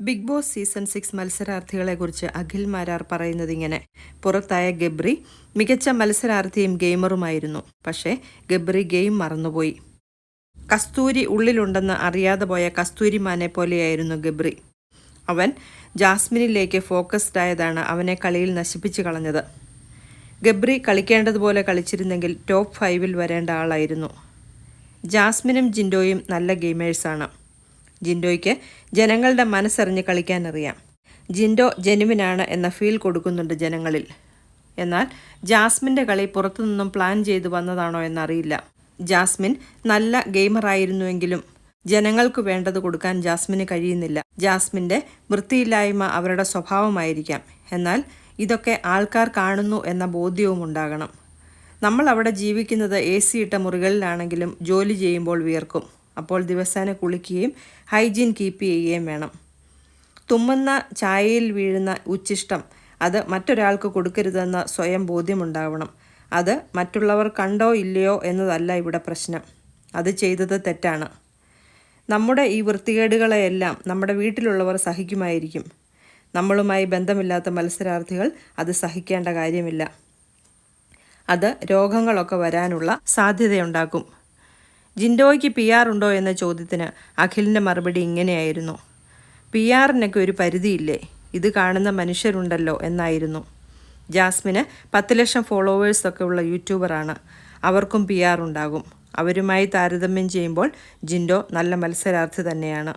Big boss season six മത്സരാർത്ഥികളെക്കുറിച്ച് അഖിൽ മാരാർ പറയുന്നത് ഇങ്ങനെ പുറത്തായ ഗബ്രി മികച്ച മത്സരാർത്ഥിയും ഗെയിമറുമായിരുന്നു. പക്ഷേ ഗബ്രി ഗെയിം മറന്നുപോയി. കസ്തൂരി ഉള്ളിലുണ്ടെന്ന് അറിയാതെ പോയ കസ്തൂരിമാനെ പോലെയായിരുന്നു ഗബ്രി. അവൻ ജാസ്മിനിലേക്ക് ഫോക്കസ്ഡ് ആയതാണ് അവനെ കളിയിൽ നശിപ്പിച്ചു കളഞ്ഞത്. ഗബ്രി കളിക്കേണ്ടതുപോലെ കളിച്ചിരുന്നെങ്കിൽ ടോപ്പ് ഫൈവിൽ വരേണ്ട ആളായിരുന്നു. ജാസ്മിനും ജിൻഡോയും നല്ല ഗെയിമേഴ്സാണ്. ജിൻഡോയ്ക്ക് ജനങ്ങളുടെ മനസ്സറിഞ്ഞ് കളിക്കാനറിയാം. ജിൻഡോ ജെനുവിനാണ് എന്ന ഫീൽ കൊടുക്കുന്നുണ്ട് ജനങ്ങളിൽ. എന്നാൽ ജാസ്മിന്റെ കളി പുറത്തുനിന്നും പ്ലാൻ ചെയ്തു വന്നതാണോ എന്നറിയില്ല. ജാസ്മിൻ നല്ല ഗെയിമറായിരുന്നുവെങ്കിലും ജനങ്ങൾക്ക് വേണ്ടത് കൊടുക്കാൻ ജാസ്മിന് കഴിയുന്നില്ല. ജാസ്മിന്റെ വൃത്തിയില്ലായ്മ അവരുടെ സ്വഭാവമായിരിക്കാം. എന്നാൽ ഇതൊക്കെ ആൾക്കാർ കാണുന്നു എന്ന ബോധ്യവും ഉണ്ടാകണം. നമ്മൾ അവിടെ ജീവിക്കുന്നത് എ സി ഇട്ട മുറികളിലാണെങ്കിലും ജോലി ചെയ്യുമ്പോൾ വിയർക്കും. അപ്പോൾ ദിവസേന കുളിക്കുകയും ഹൈജീൻ കീപ്പ് ചെയ്യുകയും വേണം. തുമ്മുന്ന ചായയിൽ വീഴുന്ന ഉച്ചിഷ്ടം അത് മറ്റൊരാൾക്ക് കൊടുക്കരുതെന്ന സ്വയം ബോധ്യമുണ്ടാവണം. അത് മറ്റുള്ളവർ കണ്ടോ ഇല്ലയോ എന്നതല്ല ഇവിടെ പ്രശ്നം. അത് ചെയ്തത് തെറ്റാണ്. നമ്മുടെ ഈ വൃത്തികേടുകളെയെല്ലാം നമ്മുടെ വീട്ടിലുള്ളവർ സഹിക്കുമായിരിക്കും. നമ്മളുമായി ബന്ധമില്ലാത്ത മത്സരാർത്ഥികൾ അത് സഹിക്കേണ്ട കാര്യമില്ല. അത് രോഗങ്ങളൊക്കെ വരാനുള്ള സാധ്യതയുണ്ടാക്കും. ജിൻഡോയ്ക്ക് പി ആർ ഉണ്ടോ എന്ന ചോദ്യത്തിന് അഖിലിന്റെ മറുപടി ഇങ്ങനെയായിരുന്നു. പി ആറിനൊക്കെ ഒരു പരിധിയില്ലേ? ഇത് കാണുന്ന മനുഷ്യരുണ്ടല്ലോ എന്നായിരുന്നു. ജാസ്മിന് പത്ത് ലക്ഷം ഫോളോവേഴ്സൊക്കെ ഉള്ള യൂട്യൂബറാണ് അവർക്കും പി ആർ ഉണ്ടാകും. അവരുമായി താരതമ്യം ചെയ്യുമ്പോൾ ജിൻഡോ നല്ല മത്സരാർത്ഥി തന്നെയാണ്.